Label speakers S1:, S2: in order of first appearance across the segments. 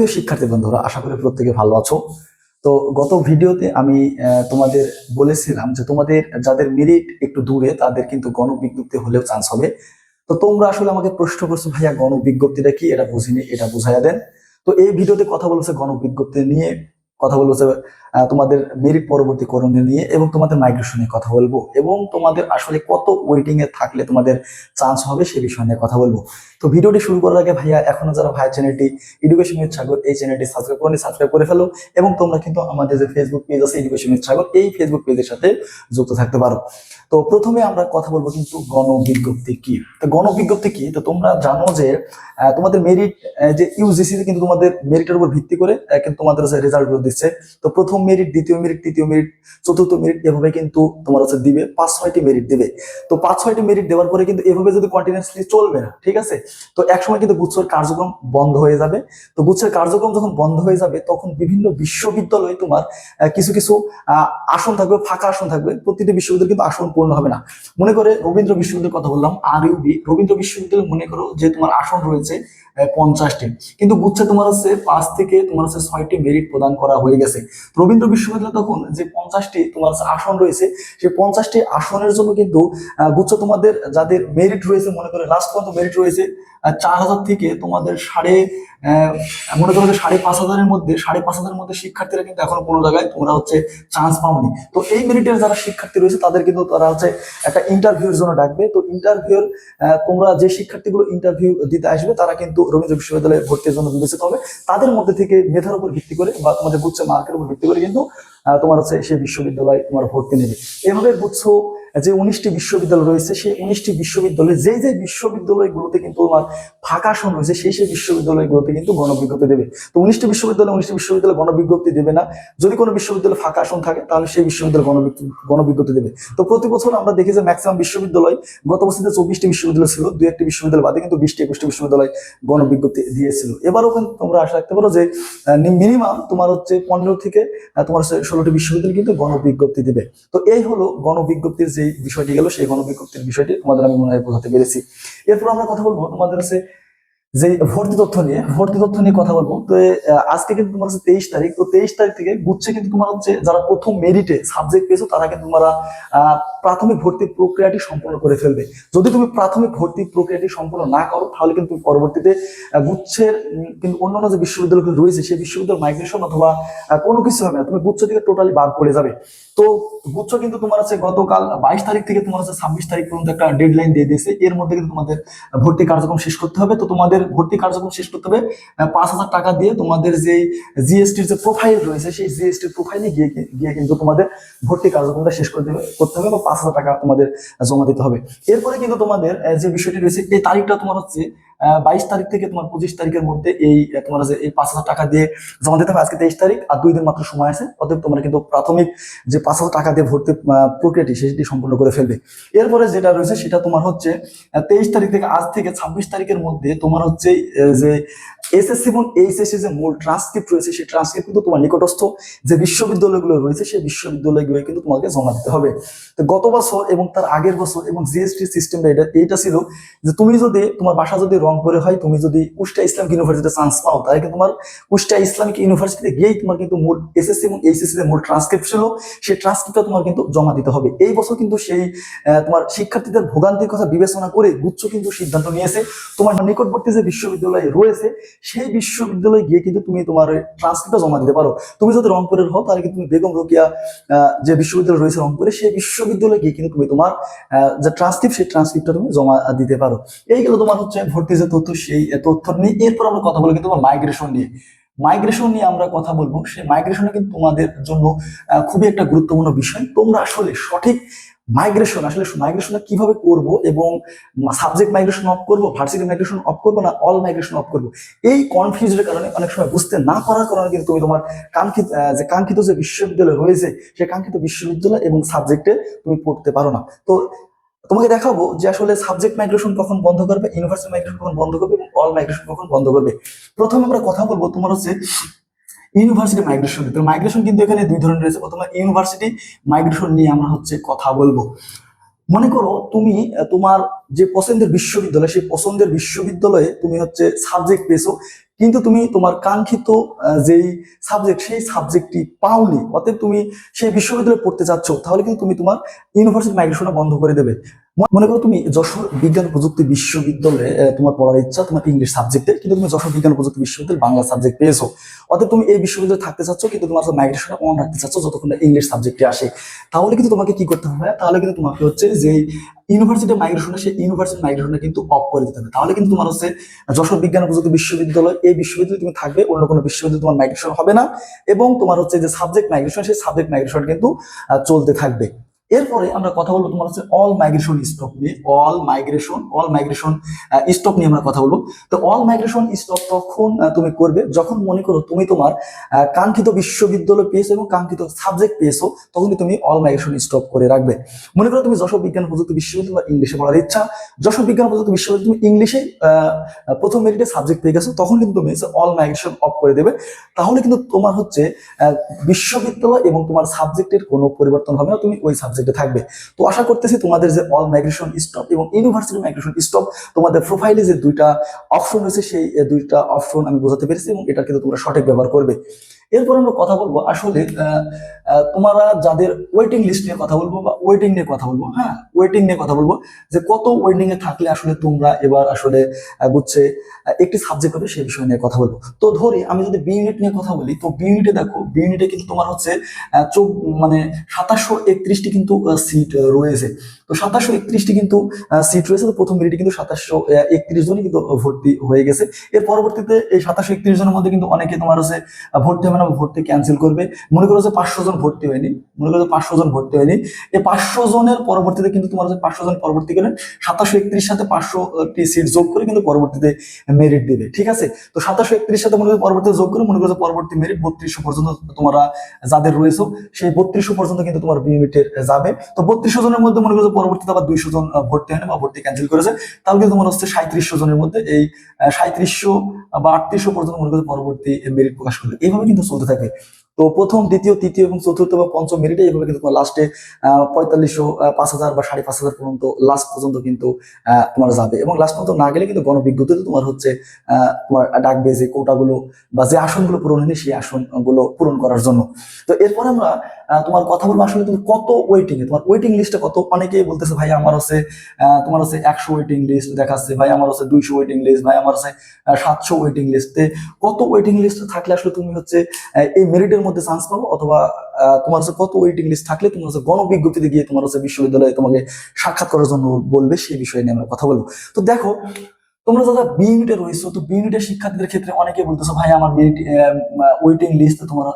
S1: সুপ্রিয় শিক্ষার্থী বন্ধুরা, আশা করি প্রত্যেকে ভালো আছো। তো গত ভিডিওতে আমি তোমাদের বলেছিলাম যে তোমাদের, যাদের মেরিট একটু দূরে, তাদের কিন্তু গণবিজ্ঞপ্তি হলেও চান্স হবে। তো তোমরা আসলে আমাকে প্রশ্ন করছ, ভাইয়া গণবিজ্ঞপ্তিটা কি? এটা বুঝিনি, এটা বুঝাইয়া দেন। তো এই ভিডিওতে কথা বলেছে গণবিজ্ঞপ্তি নিয়ে। কথা আহ, তোমাদের মেরিট পরবর্তী করণীয় নিয়ে এবং তোমাদের মাইগ্রেশন নিয়ে কথা বলব এবং তোমাদের আসলে কত ওয়েটিং এ থাকলে তোমাদের চান্স হবে সে বিষয় নিয়ে কথা বলব। তো ভিডিওটি শুরু করার আগে ভাইয়া এখনও যারা ভাই চ্যানেলটি এডুকেশন উইথ সাগর এই চ্যানেলটি সাবস্ক্রাইব করেনি সাবস্ক্রাইব করে ফেলো এবং তোমরা কিন্তু আমাদের যে ফেসবুক পেজ আছে এডুকেশন উইথ সাগর এই ফেসবুক পেজের সাথে যুক্ত থাকতে পারো। তো প্রথমে আমরা কথা বলব কিন্তু গণবিজ্ঞপ্তি কি? তো গণবিজ্ঞপ্তি কি? তো তোমরা জানো যে তোমাদের মেরিট যে ইউজিসি কিন্তু তোমাদের মেরিটের উপর ভিত্তি করে কিন্তু তোমাদের হচ্ছে রেজাল্ট দিচ্ছে। তো প্রথম মেরিট দ্বিতীয় মেরিট তৃতীয় মেরিট চতুর্থ মেরিট এভাবে কিন্তু তোমার হচ্ছে দিবে, পাঁচ, ছয়টি মেরিট দিবে। তো পাঁচ, ছয়টি মেরিট দেওয়ার পরে কিন্তু এভাবে যদি কন্টিনিউসলি চলবে না, ঠিক আছে? তো একসময় কিন্তু গুচ্ছর কার্যক্রম বন্ধ হয়ে যাবে। তো গুচ্ছের কার্যক্রম যখন বন্ধ হয়ে যাবে, তখন বিভিন্ন বিশ্ববিদ্যালয়ে তোমার কিছু কিছু আসন থাকবে, ফাঁকা আসন থাকবে। প্রতিটি বিশ্ববিদ্যালয় কিন্তু আসন পূর্ণ হবে না। মনে করে রবীন্দ্র বিশ্ববিদ্যালয়ের কথা বললাম, আর ইউবি রবীন্দ্র বিশ্ববিদ্যালয় মনে করো যে তোমার আসন রয়েছে পঞ্চাশটি। কিন্তু গুচ্ছে তোমার হচ্ছে পাঁচ থেকে তোমার হচ্ছে ছয়টি মেরিট প্রদান করা হয়ে গেছে। রবীন্দ্র বিশ্ববিদ্যালয় তখন যে পঞ্চাশটি তোমার আসন রয়েছে সেই পঞ্চাশটি আসনের জন্য কিন্তু গুচ্ছ তোমাদের যাদের মেরিট রয়েছে, মনে করে লাস্ট পর্যন্ত মেরিট রয়েছে চার হাজার থেকে তোমাদের সাড়ে মনে করো যে সাড়ে পাঁচ হাজারের মধ্যে, সাড়ে পাঁচ হাজারের মধ্যে শিক্ষার্থীরা কিন্তু এখনও কোনো জায়গায় তোমরা হচ্ছে চান্স পাওনি। তো এই মেরিটের যারা শিক্ষার্থী রয়েছে, তাদের কিন্তু তারা হচ্ছে একটা ইন্টারভিউর জন্য ডাকবে। তো ইন্টারভিউর তোমরা যে শিক্ষার্থীগুলো ইন্টারভিউ দিতে আসবে, তারা কিন্তু রবীন্দ্র বিশ্ববিদ্যালয়ে ভর্তির জন্য বিবেচিত হবে। তাদের মধ্যে থেকে মেধার উপর ভিত্তি করে বা তোমাদের গুচ্ছ মার্কের উপর ভিত্তি করে কিন্তু তোমার হচ্ছে সেই বিশ্ববিদ্যালয় তোমার ভর্তি নেবে। এভাবে গুচ্ছ যে উনিশটি বিশ্ববিদ্যালয় রয়েছে, সেই উনিশটি বিশ্ববিদ্যালয়ে যে যে বিশ্ববিদ্যালয়গুলোতে কিন্তু তোমার ফাঁকা আসন রয়েছে, সেই সেই বিশ্ববিদ্যালয়গুলোতে কিন্তু গণবিজ্ঞপ্তি দেবে। তো উনিশটি বিশ্ববিদ্যালয় উনিশটি বিশ্ববিদ্যালয় গণবিজ্ঞপ্তি দেবে না। যদি কোনো বিশ্ববিদ্যালয়ে ফাঁকা আসন থাকে, তাহলে সেই বিশ্ববিদ্যালয় গণবিজ্ঞপ্তি দেবে। তো প্রতি বছর আমরা দেখি যে ম্যাক্সিমাম বিশ্ববিদ্যালয় গত বছর যে চব্বিশটি বিশ্ববিদ্যালয় ছিল দুই একটি বিশ্ববিদ্যালয় বাদে কিন্তু বিশটি, একুশটি বিশ্ববিদ্যালয় গণবিজ্ঞপ্তি দিয়েছিল। এবারও কিন্তু তোমরা আশা রাখতে পারো যে মিনিমাম তোমার হচ্ছে পনেরো থেকে তোমার হচ্ছে ষোলোটি বিশ্ববিদ্যালয় কিন্তু গণবিজ্ঞপ্তি দেবে। তো এই হলো গণবিজ্ঞপ্তির যে বিষয়টি গেল সেই গণবিজ্ঞপ্তির বিষয়টি তোমাদের আমি মনে হয় বোঝাতে পেরেছি। এরপর আমরা কথা বলব তোমাদের হচ্ছে যে ভর্তি তথ্য নিয়ে, ভর্তি তথ্য নিয়ে কথা বলব। তো আজকে কিন্তু তোমার হচ্ছে তেইশ তারিখ। তো তেইশ তারিখ থেকে গুচ্ছে কিন্তু তোমার হচ্ছে যারা প্রথম মেরিটে সাবজেক্ট পেয়েছ, তারা কিন্তু তোমরা প্রাথমিক ভর্তি প্রক্রিয়াটি সম্পন্ন করে ফেলবে। যদি তুমি প্রাথমিক ভর্তি প্রক্রিয়াটি সম্পন্ন না করো, তাহলে কিন্তু পরবর্তীতে গুচ্ছের কিন্তু অন্যান্য যে বিশ্ববিদ্যালয়গুলো রয়েছে, সেই বিশ্ববিদ্যালয় মাইগ্রেশন অথবা কোনো কিছু হবে না। তুমি গুচ্ছ থেকে টোটালি বাদ পড়ে যাবে। তো গুচ্ছ কিন্তু তোমার হচ্ছে গতকাল বাইশ তারিখ থেকে তোমার হচ্ছে ছাব্বিশ তারিখ পর্যন্ত একটা ডেডলাইন দিয়ে দিয়েছে। এর মধ্যে কিন্তু তোমাদের ভর্তি কার্যক্রম শেষ করতে হবে। তো তোমাদের ভর্তি কার্যক্রম শেষ করতে হবে। পাঁচ হাজার টাকা দিয়ে তোমাদের যে জিএসটির যে প্রোফাইল রয়েছে, সেই জিএসটি প্রোফাইলে গিয়ে গিয়ে কিন্তু তোমাদের ভর্তি কার্যক্রমটা শেষ করতে করতে হবে বা পাঁচ হাজার টাকা তোমাদের জমা দিতে হবে। এরপরে কিন্তু তোমাদের যে বিষয়টি রয়েছে, এই তারিখটা তোমার হচ্ছে বাইশ তারিখ থেকে তোমার পঁচিশ তারিখের মধ্যে এই তোমার যে এই পাঁচ হাজার টাকা দিয়ে জমা দিতে হবে, আজকে তেইশ তারিখ, আর দুই দিন মাত্র সময় আছে। অতএব তোমরা কিন্তু প্রাথমিক যে পাঁচ হাজার টাকা দিয়ে ভর্তি প্রক্রিয়াটি, সেটি সম্পূর্ণ করে ফেলবে। এরপরে যেটা রয়েছে, সেটা তোমার হচ্ছে তেইশ তারিখ থেকে আজ থেকে ছাব্বিশ তারিখের মধ্যে তোমার হচ্ছে যে এসএসসি এবং এইচএসসি যে মূল ট্রান্সক্রিপ্ট রয়েছে, সেই ট্রান্সক্রিপ্ট কিন্তু তোমার নিকটস্থ যে বিশ্ববিদ্যালয়গুলো রয়েছে, সেই বিশ্ববিদ্যালয়গুলো কিন্তু তোমাকে জমা দিতে হবে। তো গত বছর এবং তার আগের বছর এবং জিএসটি সিস্টেমটা এটা, এইটা ছিল যে তুমি যদি তোমার বাসা যদি রংপুরে হয়, তুমি যদি কুষ্টিয়া ইসলামিক ইউনিভার্সিটিতে চান্স পাও, তাহলে তোমার কুষ্টিয়া ইসলামিক ইউনিভার্সিটিতে গিয়েই তোমার কিন্তু মূল এসএসসি এবং এইচএসসি মূল ট্রান্সক্রিপ্ট ছিল সেই ট্রান্সক্রিপ্টটা তোমার কিন্তু জমা দিতে হবে। এই বছর কিন্তু সেই তোমার শিক্ষার্থীদের ভোগান্তির কথা বিবেচনা করে গুচ্ছ কিন্তু সিদ্ধান্ত নিয়েছে। তোমার নিকটবর্তী যে বিশ্ববিদ্যালয় রয়েছে, সেই বিশ্ববিদ্যালয়ে গিয়ে কিন্তু তুমি তোমার ট্রান্সক্রিপ্টটা জমা দিতে পারো। তুমি যদি রংপুরের হও, তাহলে কিন্তু তুমি বেগম রোকিয়া যে বিশ্ববিদ্যালয় রয়েছে রংপুরে, সেই বিশ্ববিদ্যালয়ে গিয়ে কিন্তু তুমি তোমার যে ট্রান্সক্রিপ্ট সেই ট্রান্সক্রিপ্টটা তুমি জমা দিতে পারো। এই গেল তোমার হচ্ছে ভর্তি যে তথ্য, সেই তথ্য নিয়ে, এরপর আমরা কথা বলি কিন্তু মাইগ্রেশন নিয়ে। মাইগ্রেশন নিয়ে আমরা কথা বলব, সেই মাইগ্রেশনে কিন্তু তোমাদের জন্য খুবই একটা গুরুত্বপূর্ণ বিষয়। তোমরা আসলে সঠিক মাইগ্রেশন আসলে মাইগ্রেশনটা কীভাবে করব এবং সাবজেক্ট মাইগ্রেশন অফ করব ভার্সিটি মাইগ্রেশন অফ করব না অল মাইগ্রেশন অফ করব? এই কনফিউজনের কারণে অনেক সময় বুঝতে না পারার কারণে কিন্তু তুমি তোমার কাঙ্ক্ষিত যে কাঙ্ক্ষিত যে বিশ্ববিদ্যালয় রয়েছে সেই কাঙ্ক্ষিত বিশ্ববিদ্যালয় এবং সাবজেক্টে তুমি পড়তে পারো না। তো তোমাকে দেখাবো যে আসলে সাবজেক্ট মাইগ্রেশন কখন বন্ধ করবে ইউনিভার্সিটি মাইগ্রেশন কখন বন্ধ করবে এবং অল মাইগ্রেশন কখন বন্ধ করবে। প্রথমে আমরা কথা বলব তোমার হচ্ছে ইউনিভার্সিটি মাইগ্রেশন তো মাইগ্রেশন কিন্তু এখানে দুই ধরনের রয়েছে। প্রথমে ইউনিভার্সিটি মাইগ্রেশন নিয়ে আমরা হচ্ছে কথা বলব। মনে করো তুমি তোমার যে পছন্দের বিশ্ববিদ্যালয়, সেই পছন্দের বিশ্ববিদ্যালয়ে তুমি হচ্ছে সাবজেক্ট পেয়েছ, কিন্তু তুমি তোমার কাঙ্ক্ষিত যেই সাবজেক্ট সেই সাবজেক্টটি পাওনি, অতএব তুমি সেই বিশ্ববিদ্যালয়ে পড়তে চাচ্ছ তাহলে কিন্তু তুমি তোমার ইউনিভার্সিটি মাইগ্রেশনটা বন্ধ করে দেবে। মনে করো তুমি যশোর বিজ্ঞান প্রযুক্তি বিশ্ববিদ্যালয়ে তোমার পড়ার ইচ্ছা, তোমার ইংলিশ সাবজেক্টে কিন্তু তুমি যশোর বিজ্ঞান প্রযুক্তি বিশ্ববিদ্যালয়ে বাংলা সাবজেক্ট পেয়েছ। অতএব তুমি এই বিশ্ববিদ্যালয়ে থাকতে চাচ্ছ, কিন্তু তোমার মাইগ্রেশনটা অন রাখতে চাচ্ছ যতক্ষণ ইংলিশ সাবজেক্টে আসে। তাহলে কিন্তু তোমাকে কি করতে হবে? তাহলে কিন্তু তোমাকে হচ্ছে যে ইউনিভার্সিটি মাইগ্রেশন সেই ইউনিভার্সিটি মাইগ্রেশনটা কিন্তু অফ করে দিতে হবে। তাহলে কিন্তু তোমার হচ্ছে যশোর বিজ্ঞান প্রযুক্তি বিশ্ববিদ্যালয়, এই বিশ্ববিদ্যালয়ে তুমি থাকবে, অন্য কোনো বিশ্ববিদ্যালয়ে তোমার মাইগ্রেশন হবে না। এবং তোমার হচ্ছে যে সাবজেক্ট মাইগ্রেশন সেই সাবজেক্ট মাইগ্রেশন কিন্তু চলতে থাকবে। এরপরে আমরা কথা বলব তোমার হচ্ছে অল মাইগ্রেশন স্টপ নিয়ে। All migration all migration stop নিয়ে আমরা কথা বলব। তো অল মাইগ্রেশন স্টপ তখন তুমি করবে, যখন মনে করো তুমি তোমার কাঙ্ক্ষিত বিশ্ববিদ্যালয় পেয়েছ এবং কাঙ্ক্ষিত সাবজেক্ট পেয়েছ, তখনই তুমি অল মাইগ্রেশন স্টপ করে রাখবে। মনে করো তুমি যশোর বিজ্ঞান প্রযুক্তি বিশ্ববিদ্যালয় ইংলিশে পড়ার ইচ্ছা, যশোর বিজ্ঞান প্রযুক্তি বিশ্ববিদ্যালয় তুমি ইংলিশে প্রথম মেরিটে সাবজেক্ট পেয়ে গেছো, তখন কিন্তু তুমি অল মাইগ্রেশন অফ করে দেবে। তাহলে কিন্তু তোমার হচ্ছে বিশ্ববিদ্যালয় এবং তোমার সাবজেক্টের কোনো পরিবর্তন হবে না, তুমি ওই সাবজেক্টে থাকবে। তো আশা করতেছি তোমাদের যে অল মাইগ্রেশন স্টপ এবং ইউনিভার্সিটি মাইগ্রেশন স্টপ তোমাদের প্রোফাইলে যে দুইটা অপশন রয়েছে, সেই দুইটা অপশন আমি বোঝাতে পেরেছি এবং এটা কিন্তু তোমরা সঠিক ব্যবহার করবে। এরপর আমরা কথা বলব আসলে তোমরা যাদের ওয়েটিং লিস্ট নিয়ে কথা বলব বা ওয়েটিং নিয়ে কথা বলব হ্যাঁ ওয়েটিং নিয়ে কথা বলব, যে কত ওয়েটিং এ থাকলে আসলে তোমরা এবার আসলে বুঝছে একটি সাবজেক্ট হবে সেই বিষয় নিয়ে কথা বলব। তো ধরি, আমি যদি বি ইউনিট নিয়ে কথা বলি, তো বি ইউনিটে দেখো বি ইউনিটে কিন্তু তোমার হচ্ছে মানে সাতাশশো একত্রিশটি কিন্তু সিট রয়েছে। তো সাতাশশো একত্রিশটি কিন্তু সিট রয়েছে। তো প্রথম মিনিটে কিন্তু সাতাশশো একত্রিশ জনই কিন্তু ভর্তি হয়ে গেছে। এর পরবর্তীতে এই সাতাশশো একত্রিশ জনের মধ্যে কিন্তু অনেকে তোমার হচ্ছে ভর্তি হবে না ভর্তি ক্যান্সেল করবে। মনে করো যে পাঁচশো জন ভর্তি হয়নি। মনে করো পাঁচশো জন ভর্তি হয়নি। এই পাঁচশো জনের পরবর্তীতে কিন্তু তোমার হচ্ছে পাঁচশো জন পরবর্তী গেলে সাতাশশো একত্রিশ সাথে পাঁচশোটি সিট যোগ করে কিন্তু পরবর্তীতে মেরিট দিবে। ঠিক আছে? তো সাতাশশো একত্রিশ সাথে মনে করো পরবর্তীতে যোগ করে, মনে করো পরবর্তী মেরিট বত্রিশশো পর্যন্ত তোমরা যাদের রয়েছে, সেই বত্রিশশো পর্যন্ত কিন্তু তোমার বি যাবে। তো বত্রিশশো জনের মধ্যে মনে করো পরবর্তীতে আবার দুইশো জন ভর্তি হয় না বা ভর্তি ক্যান্সেল করেছে। তাহলে কিন্তু মনে হচ্ছে সাঁত্রিশশো জনের মধ্যে এই সাঁত্রিশশো বা আটত্রিশশো পর্যন্ত মনে করছে পরবর্তী মেরিট প্রকাশ করবে। এইভাবে কিন্তু চলতে থাকবে তো প্রথম, দ্বিতীয়, তৃতীয় এবং চতুর্থ বা পঞ্চম মেরিটে এইভাবে কিন্তু তোমার লাস্টে পঁয়তাল্লিশশো পাঁচ হাজার বা সাড়ে পাঁচ হাজার পর্যন্ত লাস্ট পর্যন্ত কিন্তু তোমার যাবে। এবং লাস্ট পর্যন্ত না গেলে কিন্তু গণবিজ্ঞপ্তিতে তোমার হচ্ছে তোমার ডাকবে যে কোটাগুলো বা যে আসনগুলো পূরণ হয়নি সেই আসনগুলো পূরণ করার জন্য। তো এরপরে আমরা তোমার কথা বলব আসলে তুমি কত ওয়েটিং এ তোমার ওয়েটিং লিস্টে কত? অনেকেই বলতেছে, ভাই, আমার হচ্ছে তোমার হচ্ছে একশো ওয়েটিং লিস্ট দেখাচ্ছে, ভাই, আমার হচ্ছে দুইশো ওয়েটিং লিস্ট ভাই, আমার হচ্ছে সাতশো ওয়েটিং লিস্টে কত ওয়েটিং লিস্ট থাকলে আসলে তুমি হচ্ছে এই মেরিটের মধ্যে চান্স পাবো অথবা তোমার হচ্ছে কত ওয়েটিং লিস্ট থাকলে তোমার হচ্ছে গণবিজ্ঞপ্তিতে গিয়ে তোমার হচ্ছে বিশ্ববিদ্যালয়ে তোমাকে সাক্ষাৎ করার জন্য বলবে সেই বিষয়ে নিয়ে আমরা কথা বলব। তো দেখো, তোমরা যারা বি রয়েছো, তো বি শিক্ষার্থীদের ক্ষেত্রে অনেকে বলতেছো, ভাই, আমার ওয়েটিং লিস্ট তোমার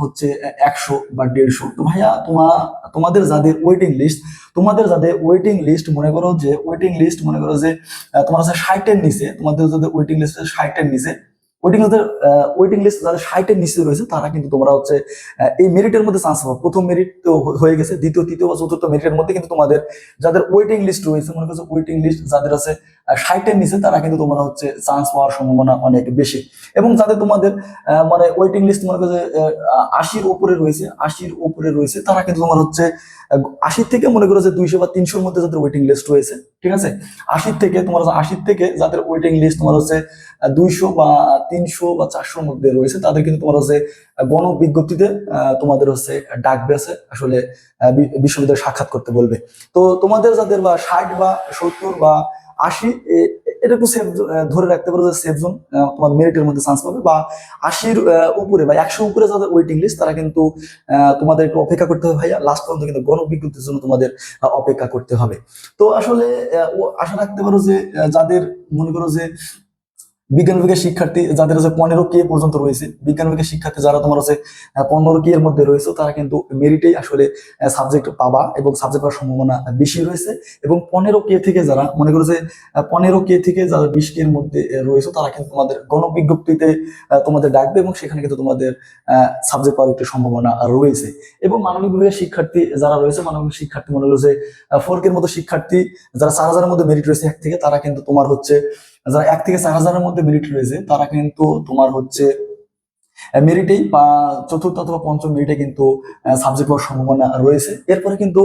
S1: হচ্ছে একশো বা দেড়শো। তো ভাইয়া তোমার তোমাদের যাদের ওয়েটিং লিস্ট তোমাদের যাদের ওয়েটিং লিস্ট মনে করো যে ওয়েটিং লিস্ট মনে করো যে তোমার হচ্ছে ষাটের নিচে, তোমাদের যাদের ওয়েটিং লিস্ট ষাটের নিচে ওয়েটিং যাদের ওয়েটিং লিস্ট যাদের ষাটের নিচে রয়েছে তারা কিন্তু তোমরা হচ্ছে এই মেরিটের মধ্যে চান্স পাবো। প্রথম মেরিট তো হয়ে গেছে দ্বিতীয় তৃতীয় বা চতুর্থ মেরিটের মধ্যে কিন্তু তোমাদের যাদের ওয়েটিং লিস্ট রয়েছে মনে করছ ওয়েটিং লিস্ট যাদের আছে ষাটের নিচে তারা কিন্তু তোমরা হচ্ছে চান্স পাওয়ার সম্ভাবনা অনেক বেশি। এবং যাদের তোমাদের মানে ওয়েটিং লিস্ট মনে করো যে আহ, আশির উপরে রয়েছে আশির উপরে রয়েছে তারা কিন্তু তোমার হচ্ছে আশির থেকে মনে করো যে দুইশো বা তিনশোর মধ্যে যাদের ওয়েটিং লিস্ট রয়েছে ঠিক আছে? আশির থেকে তোমার আশির থেকে যাদের ওয়েটিং লিস্ট তোমার হচ্ছে দুইশো বা তিনশো বা চারশোর মধ্যে রয়েছে, তাদের কিন্তু তোমার হচ্ছে গণ বিজ্ঞপ্তিতে তোমাদের হচ্ছে ডাকবে আছে আসলে বিশ্ববিদ্যালয়ে সাক্ষাৎ করতে বলবে। তো তোমাদের যাদের বা ষাট বা সত্তর বা আশি এটা একটু সেফ ধরে রাখতে পারো যে সেফ জোন তোমার মেরিটের মধ্যে চান্স পাবে। বা আশির উপরে বা একশো উপরে যাদের ওয়েটিং লিস্ট তারা কিন্তু তোমাদের একটু অপেক্ষা করতে হবে ভাইয়া। লাস্ট পর্যন্ত কিন্তু গণবিজ্ঞপ্তির জন্য তোমাদের অপেক্ষা করতে হবে। তো আসলে আশা রাখতে পারো যে যাদের, মনে করো যে বিজ্ঞান বিভাগের শিক্ষার্থী যাদের হচ্ছে পনেরো কে পর্যন্ত রয়েছে, বিজ্ঞান বিভাগের শিক্ষার্থী যারা তোমার হচ্ছে পনেরো কে এর মধ্যে রয়েছে, তারা কিন্তু মেরিটেই আসলে সাবজেক্ট পাবা এবং সাবজেক্ট পাওয়ার সম্ভাবনা বেশি রয়েছে এবং পনেরো কে থেকে যারা, মনে করো যে পনেরো কে থেকে যারা বিশ কে এর মধ্যে রয়েছে, তারা কিন্তু তোমাদের গণবিজ্ঞপ্তিতে তোমাদের ডাকবে এবং সেখানে কিন্তু তোমাদের সাবজেক্ট পাওয়ার একটু সম্ভাবনা রয়েছে এবং মানবিক বিভাগের শিক্ষার্থী যারা রয়েছে, মানবিক শিক্ষার্থী মনে করো যে ফোরকের মতো শিক্ষার্থী যারা চার হাজারের মধ্যে মেরিট রয়েছে এক থেকে, তারা কিন্তু তোমার হচ্ছে যারা এক থেকে চার হাজারের মধ্যে মেরিট রয়েছে, তারা কিন্তু তোমার হচ্ছে মেরিটেই বা চতুর্থ অথবা পঞ্চম মেরিটে কিন্তু সাবজেক্ট পাওয়ার সম্ভাবনা রয়েছে। এরপরে কিন্তু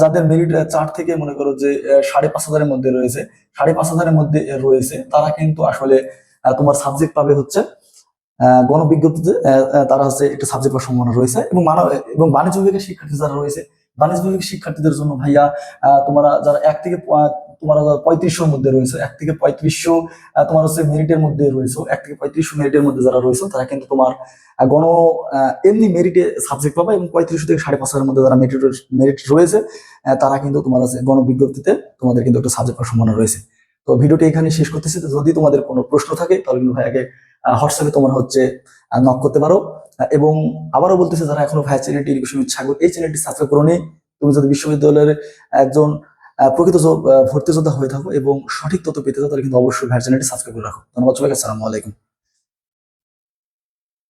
S1: যাদের মেরিট চার থেকে মনে করো যে সাড়ে পাঁচ হাজারের মধ্যে রয়েছে, সাড়ে পাঁচ হাজারের মধ্যে রয়েছে, তারা কিন্তু আসলে তোমার সাবজেক্ট পাবে হচ্ছে গণবিজ্ঞপ্তিতে তারা হচ্ছে একটা সাবজেক্ট পাওয়ার সম্ভাবনা রয়েছে এবং মানব, এবং বাণিজ্য বিভাগের শিক্ষার্থী যারা রয়েছে, বাণিজ্য বিভাগের শিক্ষার্থীদের জন্য ভাইয়া তোমরা যারা এক থেকে তোমরা পঁয়ত্রিশশোর মধ্যে রয়েছে, এক থেকে পঁয়ত্রিশশো তোমার হচ্ছে মেরিটের মধ্যে রয়েছে, এক থেকে পঁয়ত্রিশশো মেরিটের মধ্যে যারা রয়েছে, তারা কিন্তু তোমার গণ এমনি মেরিটে সাবজেক্ট পাবে এবং পঁয়ত্রিশশো থেকে সাড়ে পাঁচ হাজারের মধ্যে যারা মেরিট মেরিট রয়েছে তারা কিন্তু তোমার হচ্ছে গণবিজ্ঞপ্তিতে তোমাদের কিন্তু একটা সাবজেক্ট সম্ভাবনা রয়েছে। তো ভিডিওটি এখানে শেষ করতেছি যদি তোমাদের কোনো প্রশ্ন থাকে, তাহলে কিন্তু ভাইয়াকে হোয়াটসঅ্যাপে তোমরা হচ্ছে নক করতে পারো। এবং আবারও বলতেছে, যারা এখনও ভাইয়া চ্যানেলটি এডুকেশন ছাগল এই চ্যানেলটি সাবস্ক্রাইব করো তুমি যদি বিশ্ববিদ্যালয়ের একজন প্রকৃত ভর্তি যোদ্ধা হয়ে থাকো এবং সঠিক তথ্য পেতে থাকো তাহলে কিন্তু অবশ্যই ভাইয়া চ্যানেলটি সাবস্ক্রাইব করে রাখো। ধন্যবাদ সবাইকে, আসসালামু আলাইকুম।